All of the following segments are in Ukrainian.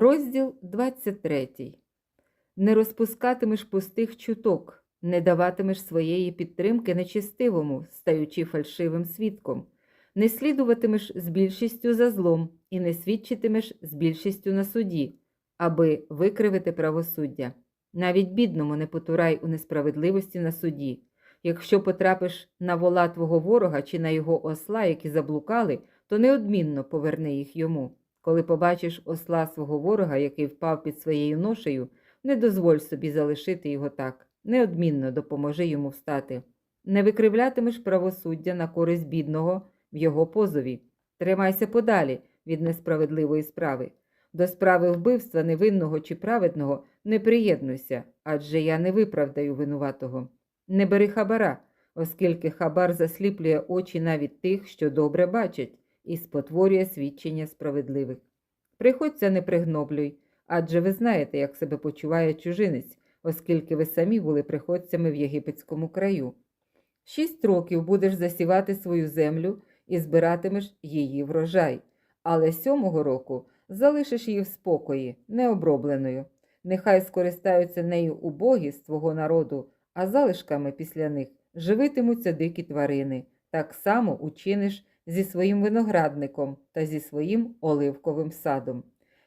Розділ 23. Не розпускатимеш пустих чуток, не даватимеш своєї підтримки нечестивому, стаючи фальшивим свідком, не слідуватимеш з більшістю за злом і не свідчитимеш з більшістю на суді, аби викривити правосуддя. Навіть бідному не потурай у несправедливості на суді. Якщо потрапиш на вола твого ворога чи на його осла, які заблукали, то неодмінно поверни їх йому. Коли побачиш осла свого ворога, який впав під своєю ношею, не дозволь собі залишити його так, неодмінно допоможи йому встати. Не викривлятимеш правосуддя на користь бідного в його позові. Тримайся подалі від несправедливої справи. До справи вбивства невинного чи праведного не приєднуйся, адже я не виправдаю винуватого. Не бери хабара, оскільки хабар засліплює очі навіть тих, що добре бачать, і спотворює свідчення справедливих. Приходься не пригноблюй, адже ви знаєте, як себе почуває чужинець, оскільки ви самі були приходцями в єгипетському краю. Шість років будеш засівати свою землю і збиратимеш її врожай, але сьомого року залишиш її в спокої, необробленою. Нехай скористаються нею убогі з твого народу, а залишками після них живитимуться дикі тварини. Так само учиниш зі своїм виноградником та зі своїм оливковим садом.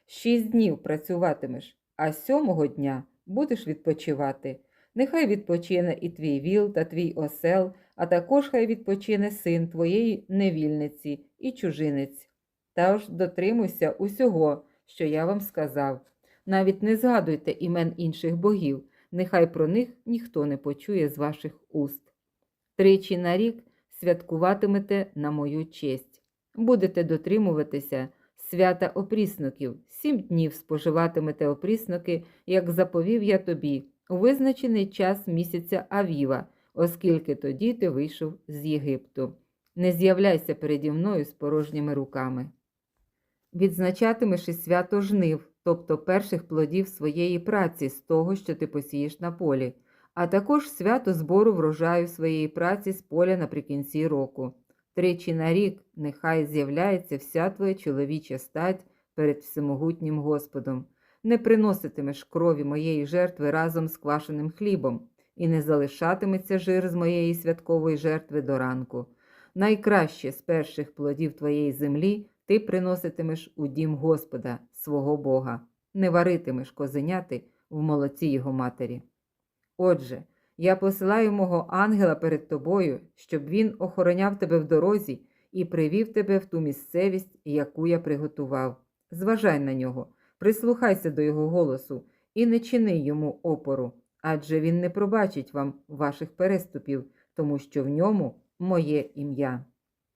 Шість днів працюватимеш, а сьомого дня будеш відпочивати. Нехай відпочине і твій віл та твій осел, а також хай відпочине син твоєї невільниці і чужинець. Тож дотримуйся усього, що я вам сказав. Навіть не згадуйте імен інших богів, нехай про них ніхто не почує з ваших уст. Тричі на рік святкуватимете на мою честь. Будете дотримуватися свята опрісноків, сім днів споживатимете опрісноки, як заповів я тобі, у визначений час місяця Авіва, оскільки тоді ти вийшов з Єгипту. Не з'являйся переді мною з порожніми руками. Відзначатимеш і свято жнив, тобто перших плодів своєї праці з того, що ти посієш на полі, а також свято збору врожаю своєї праці з поля наприкінці року. Тричі на рік нехай з'являється вся твоя чоловіча стать перед всемогутнім Господом. Не приноситимеш крові моєї жертви разом з квашеним хлібом, і не залишатиметься жир з моєї святкової жертви до ранку. Найкраще з перших плодів твоєї землі ти приноситимеш у дім Господа, свого Бога, не варитимеш козеняти в молоці його матері. Отже, я посилаю мого ангела перед тобою, щоб він охороняв тебе в дорозі і привів тебе в ту місцевість, яку я приготував. Зважай на нього, прислухайся до його голосу і не чини йому опору, адже він не пробачить вам ваших переступів, тому що в ньому моє ім'я.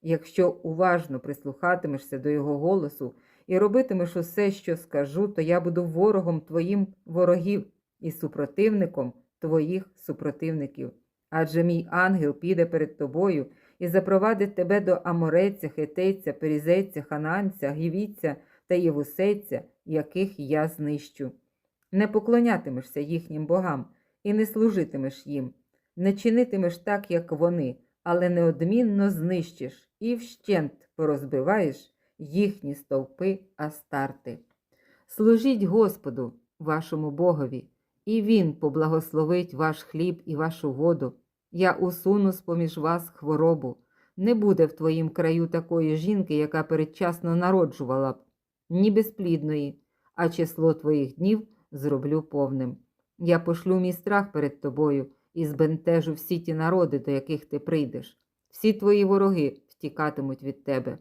Якщо уважно прислухатимешся до його голосу і робитимеш усе, що скажу, то я буду ворогом твоїм ворогів і супротивником твоїх супротивників. Адже мій ангел піде перед тобою і запровадить тебе до амореця, хетейця, перізейця, хананця, гівіця та євусейця, яких я знищу. Не поклонятимешся їхнім богам і не служитимеш їм, не чинитимеш так, як вони, але неодмінно знищиш і вщент порозбиваєш їхні стовпи Астарти. Служіть Господу, вашому Богові, і Він поблагословить ваш хліб і вашу воду. Я усуну з поміж вас хворобу. Не буде в твоїм краю такої жінки, яка передчасно народжувала б, ні безплідної, а число твоїх днів зроблю повним. Я пошлю мій страх перед тобою і збентежу всі ті народи, до яких ти прийдеш. Всі твої вороги втікатимуть від тебе,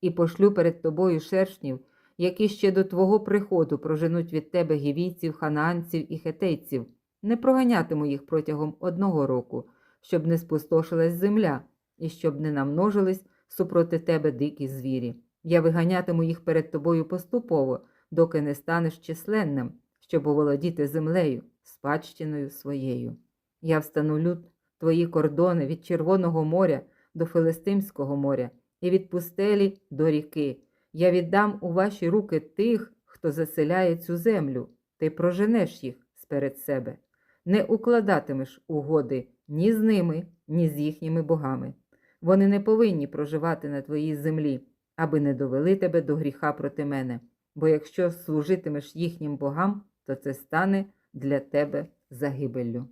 і пошлю перед тобою шершнів, які ще до твого приходу проженуть від тебе гівійців, ханаанців і хетейців, не проганятиму їх протягом одного року, щоб не спустошилась земля, і щоб не намножились супроти тебе дикі звірі. Я виганятиму їх перед тобою поступово, доки не станеш численним, щоб оволодіти землею, спадщиною своєю. Я встановлю твої кордони від Червоного моря до Филистимського моря і від пустелі до ріки. Я віддам у ваші руки тих, хто заселяє цю землю, ти проженеш їх сперед себе. Не укладатимеш угоди ні з ними, ні з їхніми богами. Вони не повинні проживати на твоїй землі, аби не довели тебе до гріха проти мене. бо якщо служитимеш їхнім богам, то це стане для тебе загибеллю.